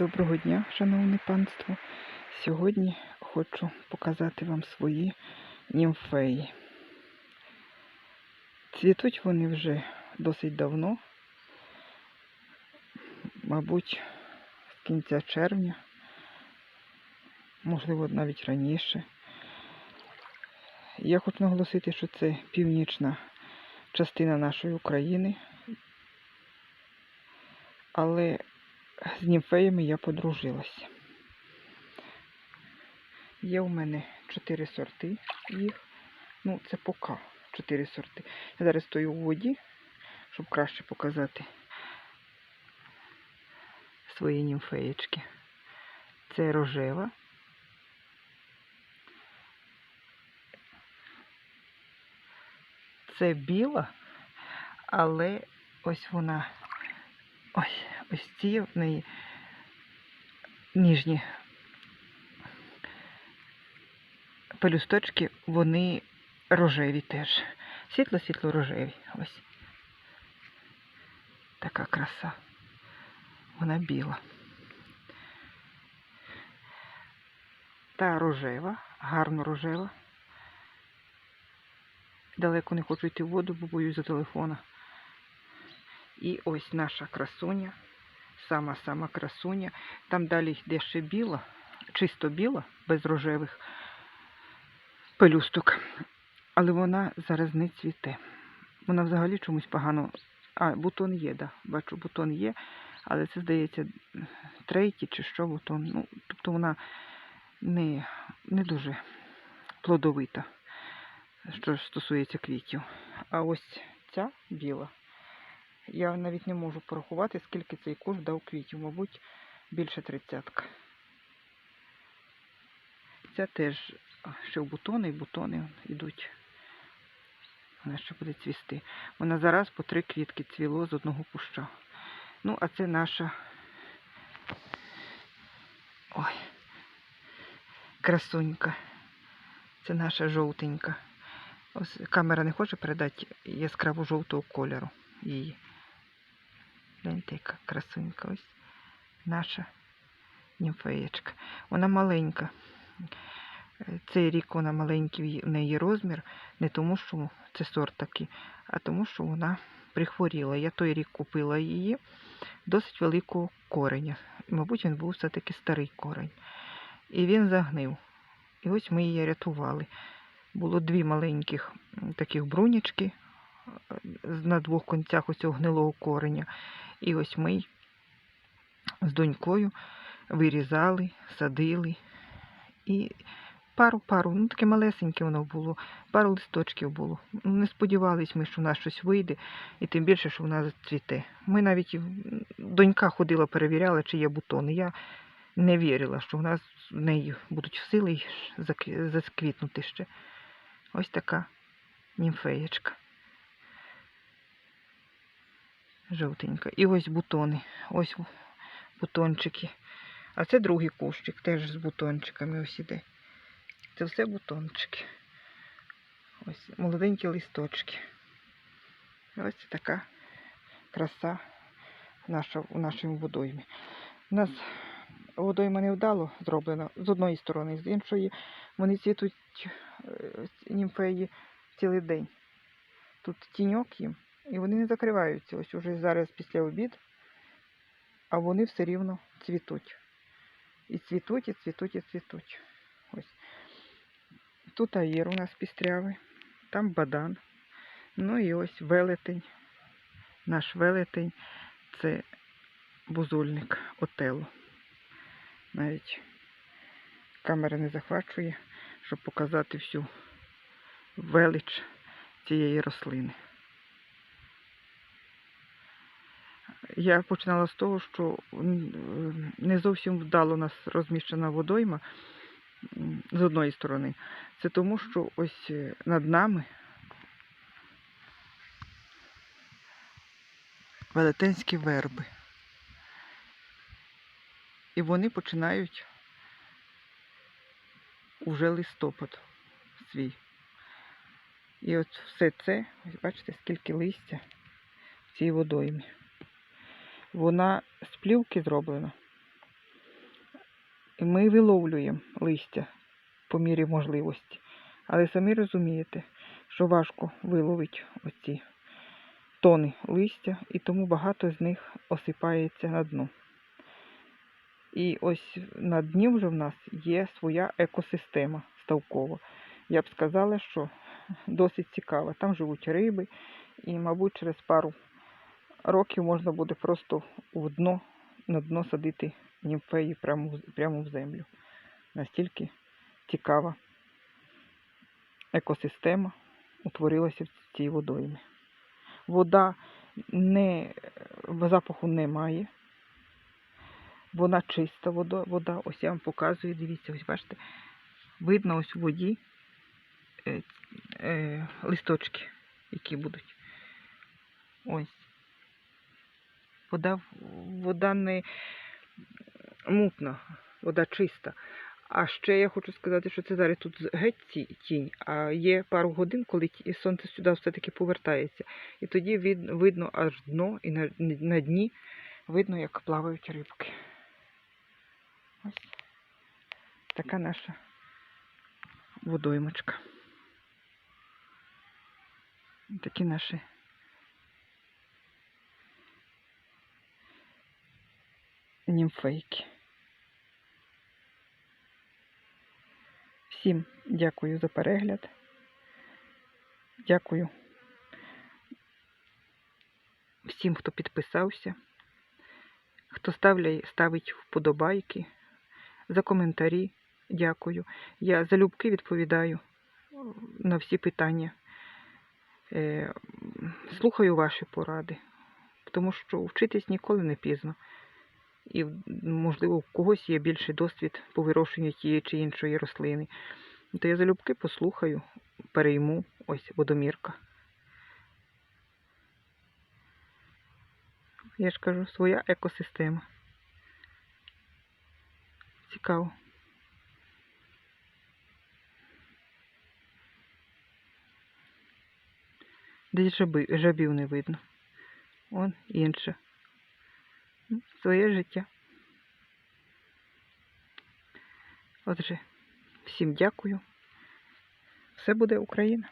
Доброго дня, шановне панство. Сьогодні хочу показати вам свої німфеї. Цвітуть вони вже досить давно, мабуть, з кінця червня, можливо, навіть раніше. Я хочу наголосити, що це північна частина нашої України, але з німфеями я подружилася. Є у мене чотири сорти їх. Ну, це поки чотири сорти. Я зараз стою у воді, щоб краще показати свої німфеєчки. Це рожева. Це біла, але ось вона ось ось ці в неї ніжні пелюсточки, вони рожеві теж. Світло-світло рожеві. Ось. Така краса. Вона біла. Та рожева, гарно рожева. Далеко не хочу йти в воду, бо боюсь за телефона. І ось наша красуня, сама-сама красуня. Там далі йде ще біла, чисто біла, без рожевих пелюсток. Але вона зараз не цвіте. Вона взагалі чомусь погано. А, бутон є, да. Бачу, бутон є, але це, здається, третій чи що бутон. Ну, тобто вона не, не дуже плодовита, що стосується квітів. А ось ця біла. Я навіть не можу порахувати, скільки цей куш дав квітів, мабуть, більше тридцятка. Ця теж ще в бутони і бутони йдуть. Вона ще буде цвісти. Вона зараз по три квітки цвіло з одного куща. Ну, а це наша ой, красунька. Це наша жовтенька. Ось камера не хоче передати яскраво жовтого кольору її. Гляньте, яка красунька ось наша німфеєчка. Вона маленька. Цей рік вона маленький в неї розмір, не тому, що це сорт такий, а тому, що вона прихворіла. Я той рік купила її досить великого кореня. Мабуть, він був все-таки старий корень. І він загнив. І ось ми її рятували. Було дві маленьких таких брунячки е, на двох концях ось цього гнилого кореня. І ось ми з донькою вирізали, садили. І пару-пару, ну таке малесеньке воно було, пару листочків було. Не сподівались ми, що в нас щось вийде, і тим більше, що вона зацвіте. Ми навіть донька ходила, перевіряла, чи є бутони. Я не вірила, що в нас в неї будуть сили засквітнути ще. Ось така німфеєчка. Жовтенька. І ось бутони. Ось бутончики. А це другий кущик, теж з бутончиками ось іде. Це все бутончики. Ось молоденькі листочки. Ось така краса наша, у нашому водоймі. У нас водойма невдало зроблена з одної сторони, з іншої вони цвітуть е, німфеї цілий день. Тут тіньок їм, і вони не закриваються. Ось уже зараз після обід, а вони все рівно цвітуть. І цвітуть, і цвітуть, і цвітуть. Ось. Тут аєр у нас пістрявий, там бадан. Ну і ось велетень. Наш велетень це бузульник отело. Навіть камера не захвачує, щоб показати всю велич цієї рослини. Я починала з того, що не зовсім вдало у нас розміщена водойма з одної сторони. Це тому, що ось е, над нами велетенські верби. І вони починають уже листопад свій. І от все це, ось бачите, скільки листя в цій водоймі. Вона з плівки зроблена. І ми виловлюємо листя по мірі можливості. Але самі розумієте, що важко виловити оці тони листя, і тому багато з них осипається на дно. І ось на дні вже в нас є своя екосистема ставкова. Я б сказала, що досить цікава. Там живуть риби, і, мабуть, через пару років можна буде просто в дно, на дно садити німфеї прямо, прямо в землю. Настільки цікава екосистема утворилася в цій водоймі. Вода не, запаху немає. Вона чиста вода, вода. Ось я вам показую, дивіться, ось бачите, видно ось у воді е, е, листочки, які будуть. Ось. Вода, вода не мутна, вода чиста. А ще я хочу сказати, що це зараз тут геть тінь, а є пару годин, коли сонце сюди все-таки повертається. І тоді видно аж дно, і на, дні видно, як плавають рибки. Ось така наша водоймочка. Такі наші німфейки. Всім дякую за перегляд. Дякую всім, хто підписався, хто ставить вподобайки, за коментарі. Дякую. Я залюбки відповідаю на всі питання. Е, Слухаю ваші поради, тому що вчитись ніколи не пізно. І, можливо, у когось є більший досвід по вирощенню тієї чи іншої рослини. То я залюбки послухаю, перейму ось водомірка. Я ж кажу, своя екосистема. Цікаво. Десь жаби, жабів не видно. Он інше. Своє життя. Отже, всім дякую. Все буде Україна.